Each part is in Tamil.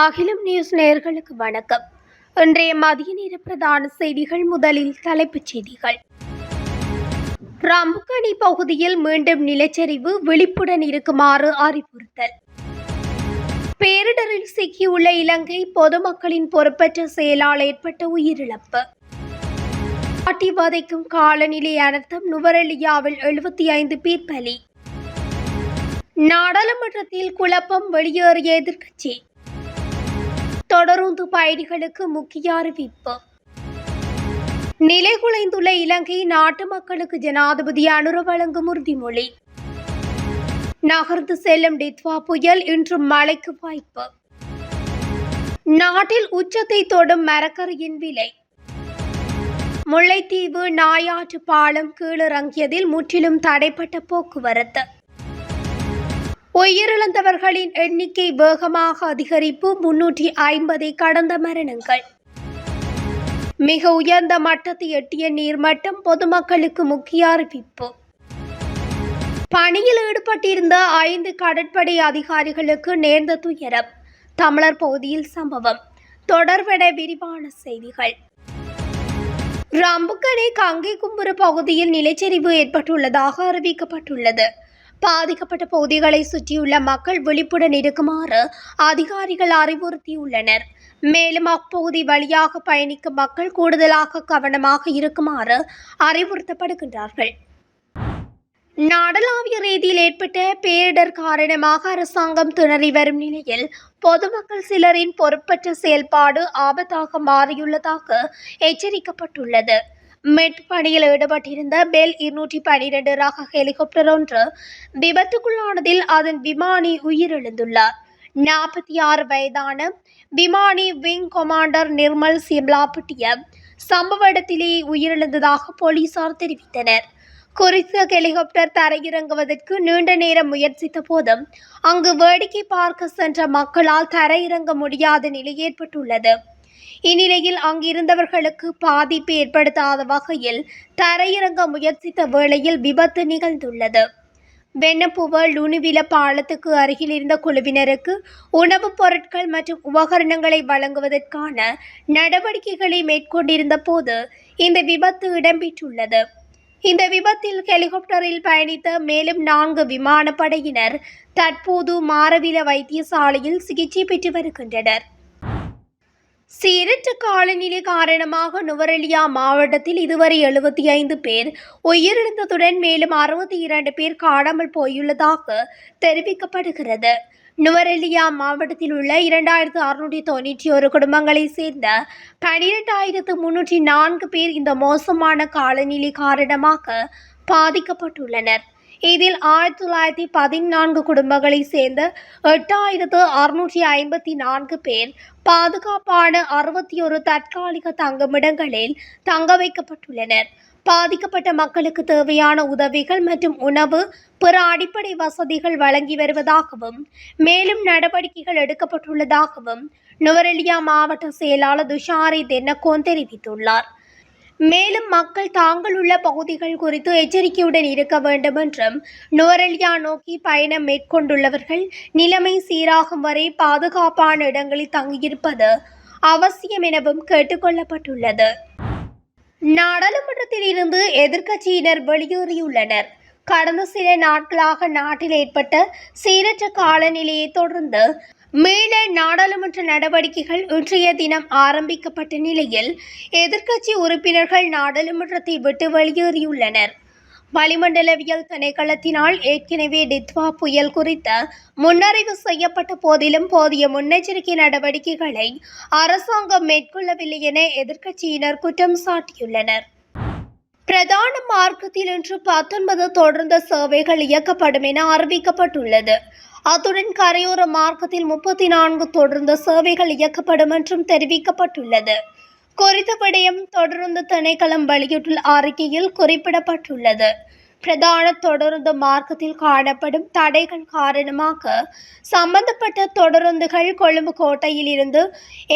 அகிலம் நியூஸ் நேயர்களுக்கு வணக்கம். இன்றைய மதிய நேர பிரதான செய்திகள் முதலில் தலைப்புச் செய்திகள். ரம்புக்கணி பகுதியில் மீண்டும் நிலச்சரிவு விழிப்புடன் இருக்குமாறு அறிவுறுத்தல். பேரிடரில் சிக்கியுள்ள இலங்கை பொதுமக்களின் பொறுப்பற்ற செயலால் ஏற்பட்ட உயிரிழப்பு. காட்டி வதைக்கும் காலநிலை அனர்த்தம் நுவரெலியாவில் எழுபத்தி ஐந்து பேர் பலி. நாடாளுமன்றத்தில் குழப்பம் வெளியேறிய எதிர்க்கட்சி. தொடருந்து பயணிகளுக்கு முக்கிய அறிவிப்பு. நிலைகுலைந்துள்ள இலங்கை நாட்டு மக்களுக்கு ஜனாதிபதி அனுர வழங்கும் உறுதிமொழி. நகர்ந்து செல்லும் டித்வா புயல் இன்று மழைக்கு வாய்ப்பு. நாட்டில் உச்சத்தை தொடும் மரக்கரியின் விலை. முல்லைத்தீவு நாயாற்று பாலம் கீழிறங்கியதில் முற்றிலும் தடைப்பட்ட போக்குவரத்து. உயிரிழந்தவர்களின் எண்ணிக்கை வேகமாக அதிகரிப்பு முன்னூற்றி ஐம்பதை கடந்த மரணங்கள். மிக உயர்ந்த மட்டத்தை எட்டிய நீர்மட்டம் பொதுமக்களுக்கு முக்கிய அறிவிப்பு. பணியில் ஈடுபட்டிருந்த ஐந்து கடற்படை அதிகாரிகளுக்கு நேர்ந்த துயரம். தமிழர் பகுதியில் சம்பவம். தொடர்பட விரிவான செய்திகள். ரம்புக்கணி கங்கை கும்புறு பகுதியில் நிலச்சரிவு ஏற்பட்டுள்ளதாக அறிவிக்கப்பட்டுள்ளது. பாதிக்கப்பட்ட பகுதிகளை சுற்றியுள்ள மக்கள் விழிப்புடன் இருக்குமாறு அதிகாரிகள் அறிவுறுத்தியுள்ளனர். மேலும் அப்பகுதி வழியாக பயணிக்கும் மக்கள் கூடுதலாக கவனமாக இருக்குமாறு அறிவுறுத்தப்படுகின்றார்கள். நாடளாவிய ரீதியில் ஏற்பட்ட பேரிடர் காரணமாக அரசாங்கம் திணறி வரும் நிலையில் பொதுமக்கள் சிலரின் பொறுப்பற்ற செயல்பாடு ஆபத்தாக மாறியுள்ளதாக எச்சரிக்கப்பட்டுள்ளது. மெட் பணியில் ஈடுபட்டிருந்த பெல் இருநூற்றி பனிரெண்டு ரக ஹெலிகாப்டர் ஒன்று விபத்துக்குள்ளானதில் அதன் விமானி உயிரிழந்துள்ளார். நாற்பத்தி ஆறு வயதான விமானி விங் கமாண்டர் நிர்மல் சிம்லாபட்டிய சம்பவ இடத்திலேயே உயிரிழந்ததாக போலீசார் தெரிவித்தனர். குறித்த ஹெலிகாப்டர் தரையிறங்குவதற்கு நீண்ட நேரம் முயற்சித்த போதும் அங்கு வேடிக்கை பார்க்க சென்ற மக்களால் தரையிறங்க முடியாத நிலை ஏற்பட்டுள்ளது. இந்நிலையில் அங்கிருந்தவர்களுக்கு பாதிப்பு ஏற்படுத்தாத வகையில் தரையிறங்க முயற்சித்த வேளையில் விபத்து நிகழ்ந்துள்ளது. வெண்ணப்புவ லுணுவில பாலத்துக்கு அருகில் இருந்த குழுவினருக்கு உணவுப் பொருட்கள் மற்றும் உபகரணங்களை வழங்குவதற்கான நடவடிக்கைகளை மேற்கொண்டிருந்த போது இந்த விபத்து இடம்பெற்றுள்ளது. இந்த விபத்தில் ஹெலிகாப்டரில் பயணித்த மேலும் நான்கு விமானப்படையினர் தற்போது மாரவில வைத்தியசாலையில் சிகிச்சை பெற்று வருகின்றனர். சீரற்ற காலநிலை காரணமாக நுவரெலியா மாவட்டத்தில் இதுவரை எழுபத்தி ஐந்து பேர் உயிரிழந்ததுடன் மேலும் அறுபத்தி இரண்டு பேர் காணாமல் போயுள்ளதாக தெரிவிக்கப்படுகிறது. நுவரெலியா மாவட்டத்தில் உள்ள இரண்டாயிரத்து அறுநூற்றி தொண்ணூற்றி ஒரு குடும்பங்களைச் சேர்ந்த பனிரெண்டாயிரத்து முன்னூற்றி நான்கு பேர் இந்த மோசமான காலநிலை காரணமாக பாதிக்கப்பட்டுள்ளனர். இதில் ஆயிரத்தி தொள்ளாயிரத்தி பதினான்கு குடும்பங்களைச் சேர்ந்த எட்டாயிரத்து அறுநூற்றி ஐம்பத்தி நான்கு பேர் பாதுகாப்பான அறுபத்தி ஒரு தற்காலிக தங்குமிடங்களில் தங்க வைக்கப்பட்டுள்ளனர். பாதிக்கப்பட்ட மக்களுக்கு தேவையான உதவிகள் மற்றும் உணவு பிற அடிப்படை வசதிகள் வழங்கி வருவதாகவும் மேலும் நடவடிக்கைகள் எடுக்கப்பட்டுள்ளதாகவும் நுவரெலியா மாவட்ட செயலாளர் துஷாரி தென்னகோன் தெரிவித்துள்ளார். மேலும் மக்கள் தாங்கள் உள்ள பகுதிகள் குறித்து எச்சரிக்கையுடன் இருக்க வேண்டும் என்றும் நுவரெலியா நோக்கி பயணம் மேற்கொண்டுள்ளவர்கள் நிலைமை சீராகும் வரை பாதுகாப்பான இடங்களில் தங்கியிருப்பது அவசியம் எனவும் கேட்டுக்கொள்ளப்பட்டுள்ளது. நாடாளுமன்றத்தில் இருந்து எதிர்க்கட்சியினர் வெளியேறியுள்ளனர். கடந்த சில நாட்களாக நாட்டில் ஏற்பட்ட சீரற்ற காலநிலையை தொடர்ந்து மீள நாடாளுமன்ற நடவடிக்கைகள் இன்றைய தினம் ஆரம்பிக்கப்பட்ட நிலையில் எதிர்க்கட்சி உறுப்பினர்கள் நாடாளுமன்றத்தை விட்டு வெளியேறியுள்ளனர். வளிமண்டலவியல் திணைக்களத்தினால் ஏற்கனவே டித்வா புயல் குறித்த முன்னறிவு செய்யப்பட்ட போதிலும் போதிய முன்னெச்சரிக்கை நடவடிக்கைகளை அரசாங்கம் மேற்கொள்ளவில்லை என எதிர்க்கட்சியினர் குற்றம் சாட்டியுள்ளனர். பிரதான மார்க்கத்தில் இன்று பத்தொன்பது தொடர்ந்த சேவைகள் இயக்கப்படும் என அறிவிக்கப்பட்டுள்ளது. அத்துடன் கரையோர மார்க்கத்தில் முப்பத்தி நான்கு தொடர்ந்த சேவைகள் இயக்கப்படும் என்றும் தெரிவிக்கப்பட்டுள்ளது. குறித்த விடயம் தொடர்ந்து திணைக்களம் வெளியிட்டுள்ள அறிக்கையில் குறிப்பிடப்பட்டுள்ளது. பிரதான தொடருந்து மார்க்கத்தில் காணப்படும் தடைகள் காரணமாக சம்பந்தப்பட்ட தொடருந்துகள் கொழும்பு கோட்டையில் இருந்து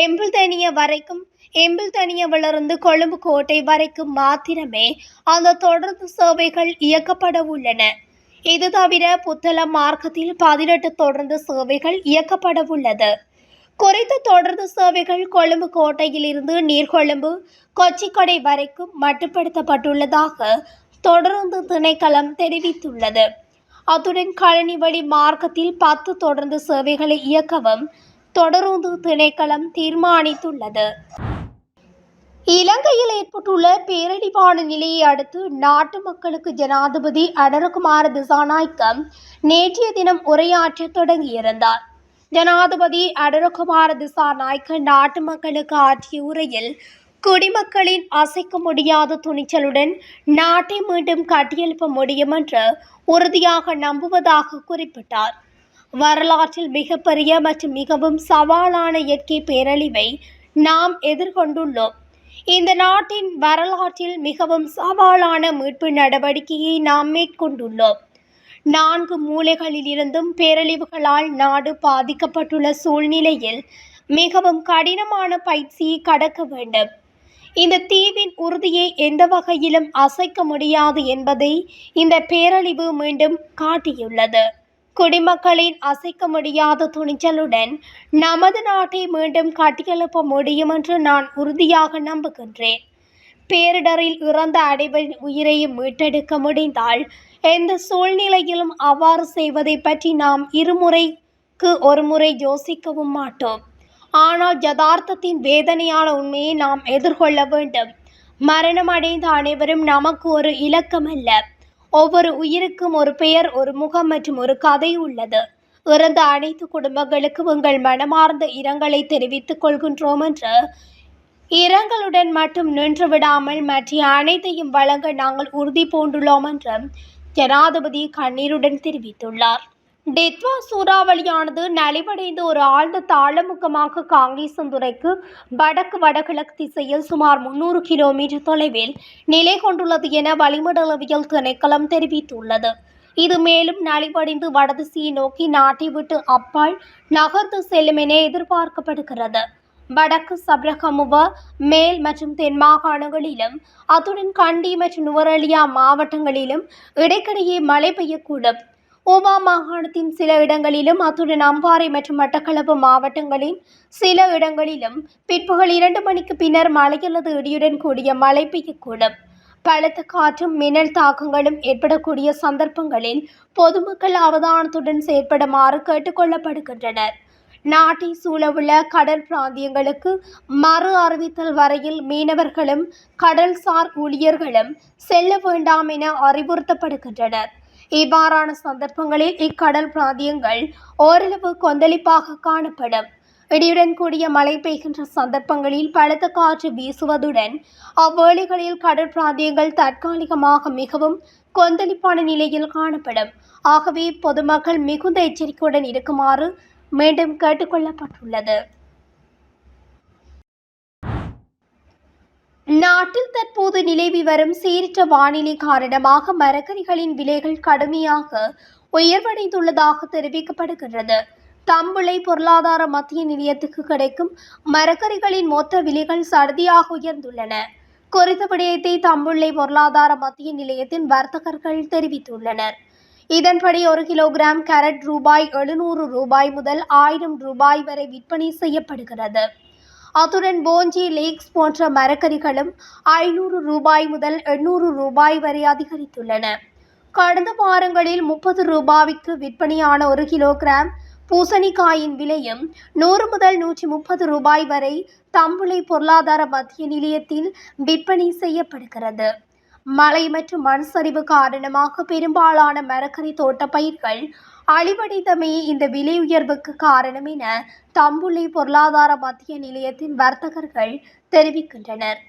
எம்பிள்தனிய வரைக்கும் எம்பிள்தனியவிலிருந்து கொழும்பு கோட்டை வரைக்கும் மாத்திரமே அந்த தொடர்ந்து சேவைகள் இயக்கப்பட உள்ளன. இது தவிர புத்தள மார்க்கத்தில் பதினெட்டு தொடர்ந்து சேவைகள் இயக்கப்பட உள்ளது. குறித்த தொடர்ந்து சேவைகள் கொழும்பு கோட்டையிலிருந்து நீர்கொழும்பு கொச்சிக்கடை வரைக்கும் மட்டுப்படுத்தப்பட்டுள்ளதாக தொடர்ந்து திணைக்களம் தெரிவித்துள்ளது. அத்துடன் கழனி வழி மார்க்கத்தில் பத்து தொடர்ந்து சேவைகளை இயக்கவும் தொடருந்து திணைக்களம் தீர்மானித்துள்ளது. இலங்கையில் ஏற்பட்டுள்ள பேரழிவான நிலையை அடுத்து நாட்டு மக்களுக்கு ஜனாதிபதி அடரகுமார திசாநாய்க்கம் நேற்றைய தினம் உரையாற்ற தொடங்கியிருந்தார். ஜனாதிபதி அடரகுமார திசாநாயக்க நாட்டு மக்களுக்கு ஆற்றிய உரையில் குடிமக்களின் அசைக்க முடியாத துணிச்சலுடன் நாட்டை மீண்டும் கட்டியெழுப்ப முடியும் என்று உறுதியாக நம்புவதாக குறிப்பிட்டார். வரலாற்றில் மிகப்பெரிய மற்றும் மிகவும் சவாலான இயற்கை பேரழிவை நாம் எதிர்கொண்டுள்ளோம். இந்த நாட்டின் வரலாற்றில் மிகவும் சவாலான மீட்பு நடவடிக்கையை நாம் மேற்கொண்டுள்ளோம். நான்கு மூலைகளில் இருந்தும் பேரழிவுகளால் நாடு பாதிக்கப்பட்டுள்ள சூழ்நிலையில் மிகவும் கடினமான பயிற்சியை கடக்க வேண்டும். இந்த தீவின் உறுதியை எந்த வகையிலும் அசைக்க முடியாது என்பதை இந்த பேரழிவு மீண்டும் காட்டியுள்ளது. குடிமக்களின் அசைக்க முடியாத துணிச்சலுடன் நமது நாட்டை மீண்டும் கட்டியெழுப்ப முடியும் என்று நான் உறுதியாக நம்புகின்றேன். பேரிடரில் இறந்த அனைவரின் உயிரையும் மீட்டெடுக்க முடிந்தால் எந்த சூழ்நிலையிலும் அவ்வாறு செய்வதை பற்றி நாம் இருமுறைக்கு ஒரு முறை யோசிக்கவும் மாட்டோம். ஆனால் யதார்த்தத்தின் வேதனையான உண்மையை நாம் எதிர்கொள்ள வேண்டும். மரணம் அடைந்த அனைவரும் நமக்கு ஒரு இலக்கமல்ல. ஒவ்வொரு உயிருக்கும் ஒரு பெயர் ஒரு முகம் மற்றும் ஒரு கதை உள்ளது. இறந்த அனைத்து குடும்பங்களுக்கு உங்கள் மனமார்ந்த இரங்கலை தெரிவித்துக் கொள்கின்றோம் என்று இரங்கலுடன் மட்டும் நின்று விடாமல் மற்ற அனைத்தையும் வழங்க நாங்கள் உறுதி பூண்டுள்ளோம் என்று ஜனாதிபதி கண்ணீருடன் தெரிவித்துள்ளார். டெத்வா சூறாவளியானது நலிவடைந்து ஒரு ஆழ்ந்த தாளமுகமாக காங்கேசந்துறைக்கு வடக்கு வடகிழக்கு திசையில் சுமார் முன்னூறு கிலோமீட்டர் தொலைவில் நிலை கொண்டுள்ளது என வளிமண்டலவியல் திணைக்களம் தெரிவித்துள்ளது. இது மேலும் நலிவடைந்து வடதிசையை நோக்கி நாட்டை விட்டு அப்பால் நகர்ந்து செல்லும் என எதிர்பார்க்கப்படுகிறது. வடக்கு சப்ரகமுவ மேல் மற்றும் தென் மாகாணங்களிலும் அத்துடன் கண்டி மற்றும் நுவரெலியா மாவட்டங்களிலும் இடைக்கிடையே மழை பெய்யக்கூடும். ஓவா மாகாணத்தின் சில இடங்களிலும் அத்துடன் அம்பாறை மற்றும் மட்டக்களப்பு மாவட்டங்களின் சில இடங்களிலும் பிற்பகல் இரண்டு மணிக்கு பின்னர் மழை அல்லது இடியுடன் கூடிய மழை பெய்யக்கூடும். பலத்த காற்றும் மின்னல் தாக்கங்களும் ஏற்படக்கூடிய சந்தர்ப்பங்களில் பொதுமக்கள் அவதானத்துடன் செயற்படுமாறு கேட்டுக்கொள்ளப்படுகின்றனர் நாட்டை சூழவுள்ள கடல் பிராந்தியங்களுக்கு மறு அறிவித்தல் வரையில் மீனவர்களும் கடல்சார் ஊழியர்களும் செல்ல வேண்டாம் என அறிவுறுத்தப்படுகின்றனர். இவ்வாறான சந்தர்ப்பங்களில் இக்கடல் பிராந்தியங்கள் ஓரளவு கொந்தளிப்பாக காணப்படும். இடியுடன் கூடிய மழை பெய்கின்ற சந்தர்ப்பங்களில் பலத்த காற்று வீசுவதுடன் அவ்வேளைகளில் கடல் பிராந்தியங்கள் தற்காலிகமாக மிகவும் கொந்தளிப்பான நிலையில் காணப்படும். ஆகவே பொதுமக்கள் மிகுந்த எச்சரிக்கையுடன் இருக்குமாறு மீண்டும் கேட்டுக்கொள்ளப்பட்டுள்ளது நாட்டில் தற்போது நிலவி வரும் சீரற்ற வானிலை காரணமாக மரக்கறிகளின் விலைகள் கடுமையாக உயர்வடைந்துள்ளதாக தெரிவிக்கப்படுகின்றது. தம்புளை பொருளாதார மத்திய நிலையத்துக்கு கிடைக்கும் மரக்கறிகளின் மொத்த விலைகள் சடுதியாக உயர்ந்துள்ளன. குறித்த விடயத்தை தம்புள்ளை பொருளாதார மத்திய நிலையத்தின் வர்த்தகர்கள் தெரிவித்துள்ளனர். இதன்படி ஒரு கிலோகிராம் கேரட் ரூபாய் எழுநூறு ரூபாய் முதல் ஆயிரம் ரூபாய் வரை விற்பனை செய்யப்படுகிறது. அத்துடன் போஞ்சி லேக்ஸ் போன்ற மரக்கறிகளும் ஐநூறு ரூபாய் முதல் எண்ணூறு ரூபாய் வரை அதிகரித்துள்ளன. கடந்த வாரங்களில் முப்பது ரூபாய்க்கு விற்பனையான ஒரு கிலோகிராம் பூசணிக்காயின் விலையும் நூறு முதல் நூற்றி முப்பது ரூபாய் வரை தம்புளை பொருளாதார மத்திய நிலையத்தில் விற்பனை செய்யப்படுகிறது. மழை மற்றும் மண் சரிவு காரணமாக பெரும்பாலான மரக்கறி தோட்ட பயிர்கள் அழிவடைந்தமே இந்த விலை உயர்வுக்கு காரணம் என தம்புள்ளி பொருளாதார மத்திய நிலையத்தின் வர்த்தகர்கள் தெரிவிக்கின்றனர்.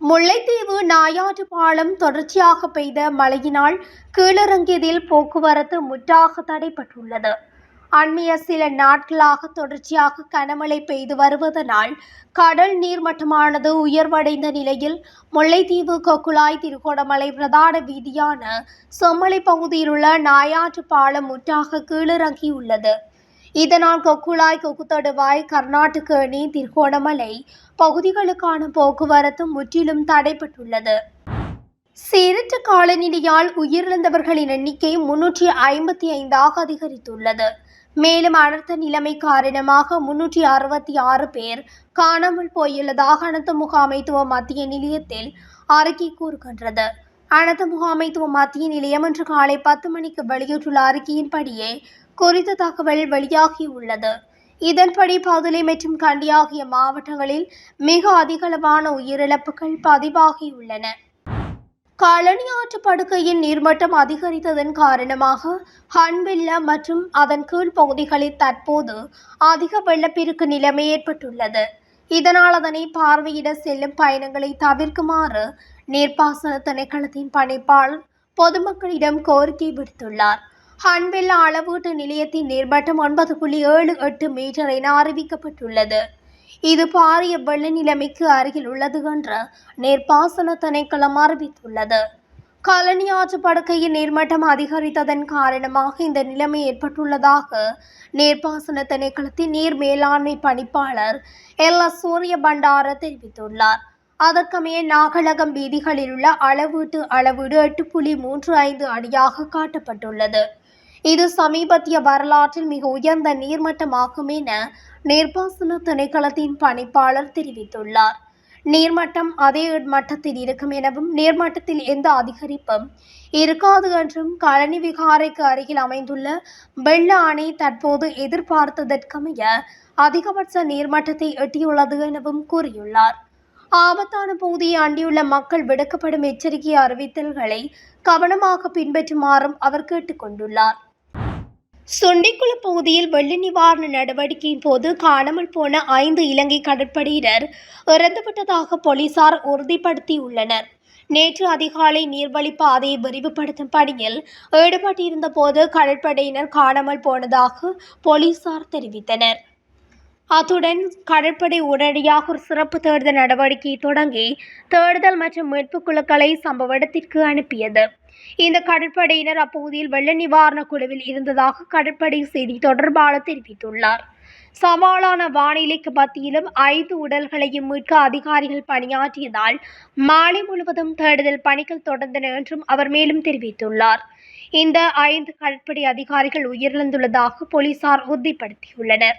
முல்லைத்தீவு நாயாற்று பாலம் தொடர்ச்சியாக பெய்த மழையினால் கீழிறங்கியதில் போக்குவரத்து முற்றாக தடைப்பட்டுள்ளது அண்மைய சில நாட்களாக தொடர்ச்சியாக கனமழை பெய்து வருவதனால் கடல் நீர்மட்டமானது உயர்வடைந்த நிலையில் முல்லைத்தீவு கொக்குழாய் திருகோணமலை பிரதான வீதியான செம்மலை பகுதியில் உள்ள நாயாற்று பாலம் முற்றாக கீழிறங்கியுள்ளது. இதனால் கொக்குழாய் கொக்குத்தடுவாய் கர்நாடக அணி திருகோணமலை பகுதிகளுக்கான போக்குவரத்து முற்றிலும் தடைப்பட்டுள்ளது சீரற்ற காலநிலையால் உயிரிழந்தவர்களின் எண்ணிக்கை முன்னூற்றி ஐம்பத்தி ஐந்தாக அதிகரித்துள்ளது. மேலும் அனர்த்த நிலைமை காரணமாக முன்னூற்றி அறுபத்தி ஆறு பேர் காணாமல் போயுள்ளதாக அனர்த்த முகாமைத்துவ மத்திய நிலையத்தில் அறிக்கை கூறுகின்றது. அனர்த்த முகாமைத்துவ மத்திய நிலையம் இன்று காலை பத்து மணிக்கு வெளியிட்டுள்ள அறிக்கையின்படியே குறித்த தகவல் வெளியாகியுள்ளது இதன்படி பதுளை மற்றும் கண்டி ஆகிய மாவட்டங்களில் மிக அதிகளவான உயிரிழப்புகள் பதிவாகியுள்ளன காலனி ஆற்று படுக்கையின் நீர்மட்டம் அதிகரித்ததன் காரணமாக ஹன்வெல்ல மற்றும் அதன் கீழ் பகுதிகளில் தற்போது அதிக வெள்ளப்பெருக்கு நிலைமை ஏற்பட்டுள்ளது. இதனால் அதனை பார்வையிட செல்லும் பயணங்களை தவிர்க்குமாறு நீர்ப்பாசன திணைக்களத்தின் பணிப்பாளர் பொதுமக்களிடம் கோரிக்கை விடுத்துள்ளார். ஹன்வெல்ல அளவீட்டு நிலையத்தின் நீர்மட்டம் ஒன்பது புள்ளி ஏழு எட்டு மீட்டர் என அறிவிக்கப்பட்டுள்ளது. இது பாரிய வெள்ள நிலைமைக்கு அருகில் உள்ளது என்று நீர்ப்பாசன திணைக்களம் அறிவித்துள்ளது. கழனி ஆற்று படுக்கையின் நீர்மட்டம் அதிகரித்ததன் காரணமாக இந்த நிலைமை ஏற்பட்டுள்ளதாக நீர்ப்பாசன திணைக்களத்தின் நீர் மேலாண்மை பணிப்பாளர் எல். எஸ். சூரிய பண்டார தெரிவித்துள்ளார். அதற்கமைய நாகலகம் வீதிகளில் உள்ள அளவீட்டு அளவீடு எட்டு புள்ளி மூன்று ஐந்து அடியாக காட்டப்பட்டுள்ளது. இது சமீபத்திய வரலாற்றில் மிக உயர்ந்த நீர்மட்டமாகும் என நீர்ப்பாசன திணைக்களத்தின் பணிப்பாளர் தெரிவித்துள்ளார். நீர்மட்டம் அதே மட்டத்தில் இருக்கும் எனவும் நீர்மட்டத்தில் எந்த அதிகரிப்பும் இருக்காது என்றும் கழனி விகாரைக்கு அருகில் அமைந்துள்ள வெள்ள அணை தற்போது எதிர்பார்த்ததற்கமைய அதிகபட்ச நீர்மட்டத்தை எட்டியுள்ளது எனவும் கூறியுள்ளார். ஆபத்தான பகுதியை அண்டியுள்ள மக்கள் விடுக்கப்படும் எச்சரிக்கை அறிவித்தல்களை கவனமாக பின்பற்றுமாறும் அவர் கேட்டுக்கொண்டுள்ளார். சுண்டிக்குள பகுதியில் வெள்ள நிவாரண நடவடிக்கையின் போது காணாமல் போன ஐந்து இலங்கை கடற்படையினர் இறந்துவிட்டதாக போலீசார் உறுதிப்படுத்தியுள்ளனர். நேற்று அதிகாலை நீர்வழி பாதையை விரிவுபடுத்தும் பணியில் ஈடுபட்டிருந்த போது கடற்படையினர் காணாமல் போனதாக போலீசார் தெரிவித்தனர். அத்துடன் கடற்படை உடனடியாக ஒரு சிறப்பு தேடுதல் நடவடிக்கையை தொடங்கி தேடுதல் மற்றும் மீட்புக் குழுக்களை சம்பவ இடத்திற்கு அனுப்பியது. இந்த கடற்படையினர் அப்பகுதியில் வெள்ள நிவாரண குழுவில் இருந்ததாக கடற்படை செய்தி தொடர்பாளர் தெரிவித்துள்ளார். சவாலான வானிலைக்கு மத்தியிலும் ஐந்து உடல்களையும் மீட்க அதிகாரிகள் பணியாற்றியதால் மாலை முழுவதும் தேடுதல் பணிகள் தொடர்ந்தன என்றும் அவர் மேலும் தெரிவித்துள்ளார். இந்த ஐந்து கடற்படை அதிகாரிகள் உயிரிழந்துள்ளதாக போலீசார் உறுதிப்படுத்தியுள்ளனர்.